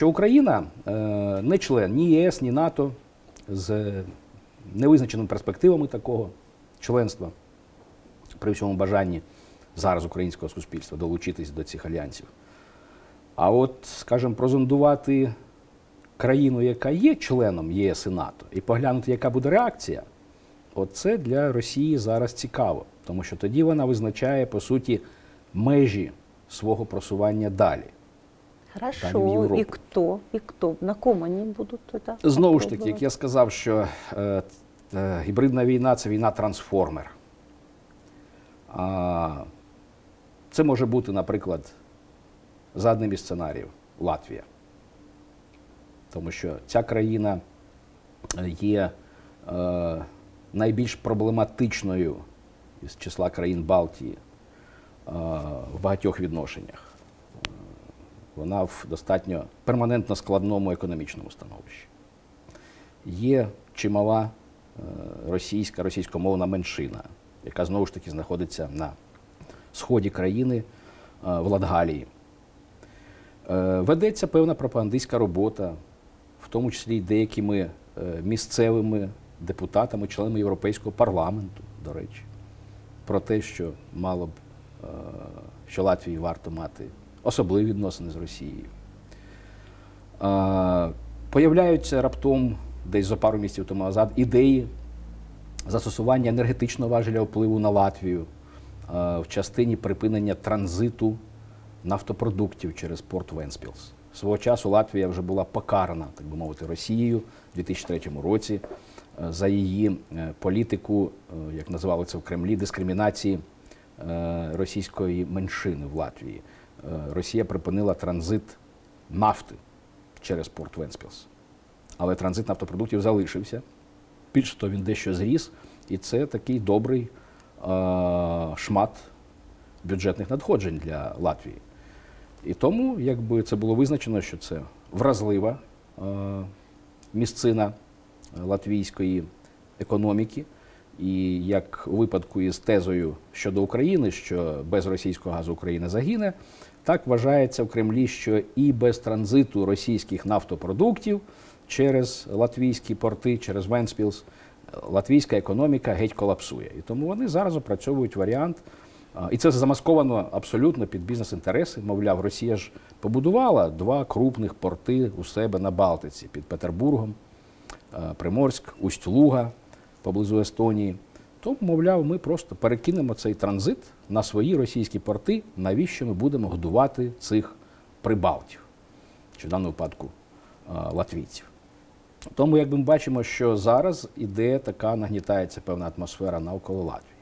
що Україна е, не член ні ЄС, ні НАТО з невизначеними перспективами такого членства при всьому бажанні зараз українського суспільства долучитись до цих альянсів. А от, скажімо, прозондувати країну, яка є членом ЄС і НАТО, і поглянути, яка буде реакція, оце для Росії зараз цікаво, тому що тоді вона визначає, по суті, межі свого просування далі. Хорошо. И кто? И кто? На ком они будут это? Знову ж таки, як я сказав, що е, е, гібридна війна це війна трансформер. А, це може бути, наприклад, за одним із сценаріїв Латвія. Тому що ця країна е, є е, найбільш проблематичною із числа країн Балтії е, в багатьох відношеннях. Вона в достатньо перманентно складному економічному становищі. Є чимала е, російська, російськомовна меншина, яка знову ж таки знаходиться на сході країни е, в Латгалії. Е, Ведеться певна пропагандистська робота, в тому числі й деякими місцевими депутатами, членами Європейського парламенту, до речі, про те, що мало б, що Латвії варто мати особливі відносини з Росією. Появляються раптом десь за пару місяців тому назад ідеї застосування енергетичного важеля впливу на Латвію в частині припинення транзиту нафтопродуктів через порт Венспілс. Свого часу Латвія вже була покарана, так би мовити, Росією у 2003 році е, за її е, політику, е, як називали це в Кремлі, дискримінації російської меншини в Латвії. Е, Росія припинила транзит нафти через порт Венспілс. Але транзит нафтопродуктів залишився. Більше того, він дещо зріс, і це такий добрий е, шмат бюджетних надходжень для Латвії. І тому, якби це було визначено, що це вразлива е, місцина латвійської економіки. І як у випадку із тезою щодо України, що без російського газу Україна загине, так вважається в Кремлі, що і без транзиту російських нафтопродуктів через латвійські порти, через Венспілс, латвійська економіка геть колапсує. І тому вони зараз опрацьовують варіант. І це замасковано абсолютно під бізнес-інтереси. Мовляв, Росія ж побудувала два крупних порти у себе на Балтиці під Петербургом, Приморськ, Усть-Луга поблизу Естонії. То, мовляв, ми просто перекинемо цей транзит на свої російські порти, навіщо ми будемо годувати цих прибалтів, чи в даному випадку е, латвійців. Тому, як ми бачимо, що зараз іде така нагнітається певна атмосфера навколо Латвії.